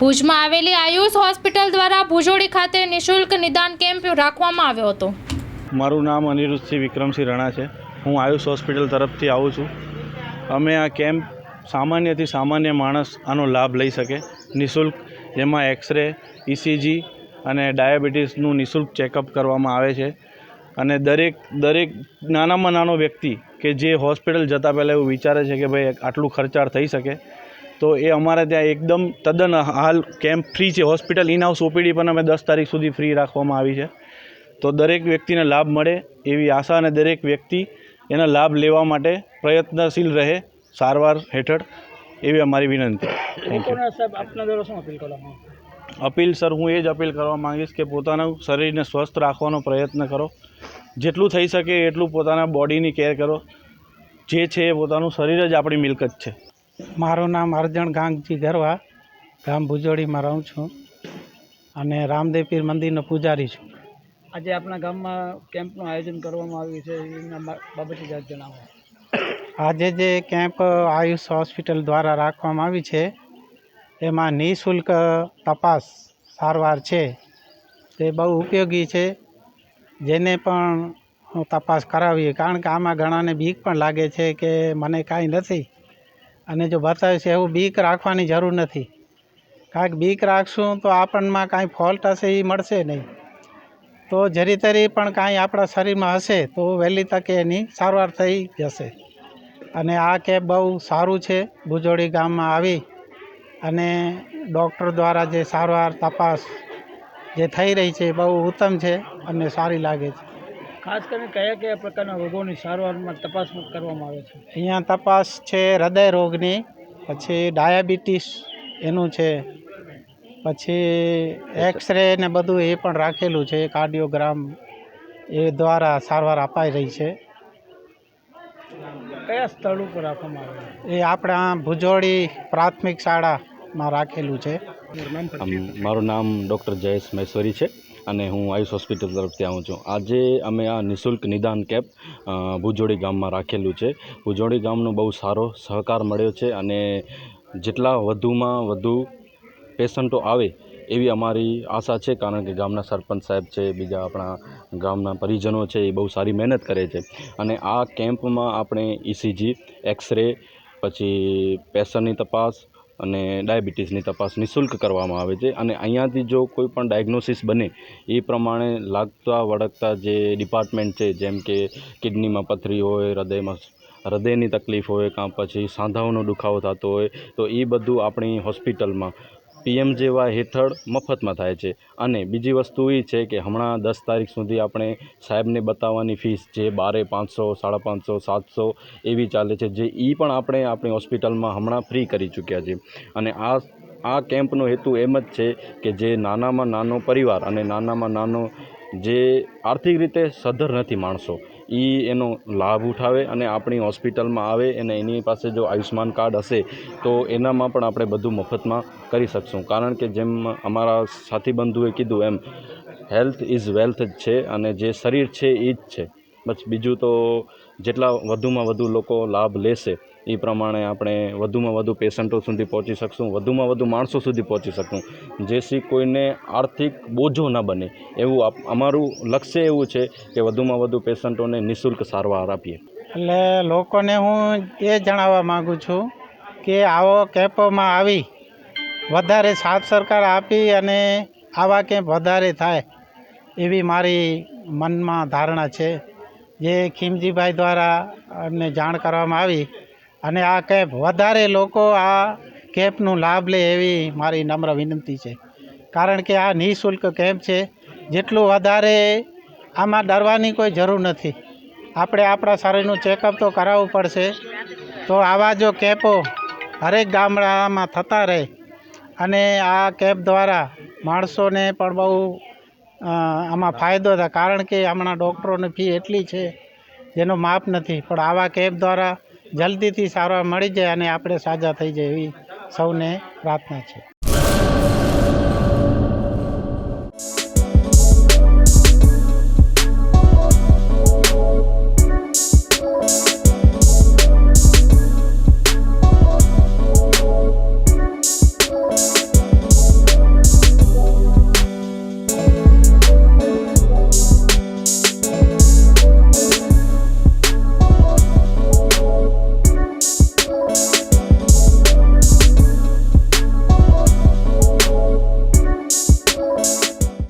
ભુજમાં આવેલી આયુષ હોસ્પિટલ દ્વારા ભુજોડી ખાતે નિઃશુલ્ક નિદાન કેમ્પ રાખવામાં આવ્યો હતો. મારું નામ અનિરુદ્ધસિંહ વિક્રમસિંહ રણા છે. હું આયુષ હોસ્પિટલ તરફથી આવું છું. અમે આ કેમ્પ સામાન્યથી સામાન્ય માણસ આનો લાભ લઈ શકે. નિઃશુલ્ક, જેમાં એક્સરે, ઇસીજી અને ડાયાબિટીસનું નિઃશુલ્ક ચેકઅપ કરવામાં આવે છે. અને દરેક દરેક નાનામાં નાનો વ્યક્તિ કે જે હોસ્પિટલ જતાં પહેલાં એવું વિચારે છે કે ભાઈ આટલું ખર્ચાળ થઈ શકે. તો એ અમારે ત્યાં એકદમ તદ્દન હાલ કેમ્પ ફ્રી છે. હોસ્પિટલ ઇન હાઉસ ઓપીડી પણ અમે દસ તારીખ સુધી ફ્રી રાખવામાં આવી છે. તો દરેક વ્યક્તિને લાભ મળે એવી આશા અને દરેક વ્યક્તિ એના લાભ લેવા માટે પ્રયત્નશીલ રહે સારવાર હેઠળ એવી અમારી વિનંતી. અપીલ સર હું એ જ અપીલ કરવા માંગીશ કે પોતાના શરીરને સ્વસ્થ રાખવાનો પ્રયત્ન કરો. જેટલું થઈ શકે એટલું પોતાના બોડીની કેર કરો. જે છે એ પોતાનું શરીર જ આપણી મિલકત છે. મારું નામ અરજણ ગાંગજી ગરવા ગામ ભુજોડીમાં રહું છું અને રામદેવ પીર મંદિરનો પૂજારી છું. આજે આપણા ગામમાં કેમ્પનું આયોજન કરવામાં આવ્યું છે એના બા- બાબતે જણાવો. આજે જે કેમ્પ આયુષ હોસ્પિટલ દ્વારા રાખવામાં આવી છે એમાં નિઃશુલ્ક તપાસ સારવાર છે તે બહુ ઉપયોગી છે. જેને પણ તપાસ કરાવીએ કારણ કે આમાં ઘણાને બીક પણ લાગે છે કે મને કાંઈ નથી. અને જો બતાવ્યું છે એવું બીક રાખવાની જરૂર નથી. કારણ બીક રાખશું તો આપણમાં કાંઈ ફોલ્ટ હશે એ મળશે નહીં. તો જરી તરી પણ કાંઈ આપણા શરીરમાં હશે તો વહેલી તકે એની સારવાર થઈ જશે. અને આ કેબ બહુ સારું છે. ભુજોડી ગામમાં આવી અને ડૉક્ટર દ્વારા જે સારવાર તપાસ જે થઈ રહી છે બહુ ઉત્તમ છે અને સારી લાગે છે. ખાસ કરીને કયા કયા પ્રકારના રોગોની સારવારમાં તપાસ કરવામાં આવે છે? અહીંયા તપાસ છે હૃદય રોગની પછી ડાયાબિટીસ એનું છે પછી એક્સરે ને બધું એ પણ રાખેલું છે કાર્ડિયોગ્રામ એ દ્વારા સારવાર અપાઈ રહી છે. કયા સ્થળ ઉપર રાખવામાં આવે એ આપણા ભુજોડી પ્રાથમિક શાળામાં રાખેલું છે. મારું નામ ડૉક્ટર જયેશ મહેશ્વરી છે. અને હું આયુષ હોસ્પિટલ તરફથી આવું છું. આજે અમે આ નિઃશુલ્ક નિદાન કેમ્પ ભુજોડી ગામમાં રાખેલું છે. ભુજોડી ગામનો બહુ સારો સહકાર મળ્યો છે અને જેટલા વધુમાં વધુ પેશન્ટો આવે એવી અમારી આશા છે, કારણ કે ગામના સરપંચ સાહેબ છે, બીજા આપણા ગામના પરિજનો છે, એ બહુ સારી મહેનત કરે છે. અને આ કેમ્પમાં આપણે ઇસીજી, એક્સરે, પછી પ્રેશરની તપાસ અને ડાયાબિટીસની તપાસ નિઃશુલ્ક કરવામાં આવે છે અને અહીંયાથી જો કોઈ પણ ડાયગ્નોસિસ બને, એ પ્રમાણે લાગતા વળગતા જે ડિપાર્ટમેન્ટ છે, જેમ કે કિડનીમાં પથરી હોય, હૃદયમાં હૃદયની તકલીફ હોય, કાં પછી સાંધાઓનો દુખાવો થતો હોય, તો એ બધું આપણી હોસ્પિટલમાં પીએમ જેવા હેઠળ મફતમાં થાય છે. અને બીજી વસ્તુ એ છે કે હમણાં દસ તારીખ સુધી આપણે સાહેબને બતાવવાની ફીસ જે બારે પાંચસો, સાડા પાંચસો, સાતસો એવી ચાલે છે, જે એ પણ આપણે આપણી હોસ્પિટલમાં હમણાં ફ્રી કરી ચૂક્યા છે અને આ આ કેમ્પનો હેતુ એમ જ છે કે જે નાનામાં નાનો પરિવાર અને નાનામાં નાનો જે આર્થિક રીતે સદ્ધર નથી માણસો એ એનો લાભ ઉઠાવે અને આપણી હોસ્પિટલમાં આવે અને એની પાસે જો આયુષ્યમાન કાર્ડ હશે, તો એનામાં પણ આપણે બધું મફતમાં કરી શકશું. કારણ કે જેમ અમારા સાથી બંધુએ કીધું એમ હેલ્થ ઇઝ વેલ્થ જ છે અને જે શરીર છે એ જ છે. બસ બીજું તો જેટલા વધુમાં વધુ લોકો લાભ લેશે એ પ્રમાણે આપણે વધુમાં વધુ પેશન્ટો સુધી પહોંચી શકશું, વધુમાં વધુ માણસો સુધી પહોંચી શકશું. જેથી કોઈને આર્થિક બોજો ન બને. એવું અમારું લક્ષ્ય એવું છે કે વધુમાં વધુ પેશન્ટોને નિઃશુલ્ક સારવાર આપીએ. એટલે લોકોને હું એ જણાવવા માગું છું કે આવો કેમ્પોમાં આવી વધારે સાથ સરકાર આપી અને આવા કેમ્પ વધારે થાય એવી મારી મનમાં ધારણા છે. જે ખીમજીભાઈ દ્વારા અમને જાણ કરવામાં આવી અને આ કેમ્પ વધારે લોકો આ કેમ્પનું લાભ લે એવી મારી નમ્ર વિનંતી છે. કારણ કે આ નિઃશુલ્ક કેમ્પ છે. જેટલું વધારે આમાં ડરવાની કોઈ જરૂર નથી. આપણે આપણા શરીરનું ચેકઅપ તો કરાવવું પડશે. તો આવા જો કેમ્પો હરેક ગામડામાં થતા રહે અને આ કેમ્પ દ્વારા માણસોને પણ બહુ આમાં ફાયદો થાય. કારણ કે હમણાં ડૉક્ટરોની ફી એટલી છે. જેનો માપ નથી. પણ આવા કેમ્પ દ્વારા જલ્દીથી સારવાર મળી જાય અને આપણે સાજા થઈ જાય એવી સૌને પ્રાર્થના છે.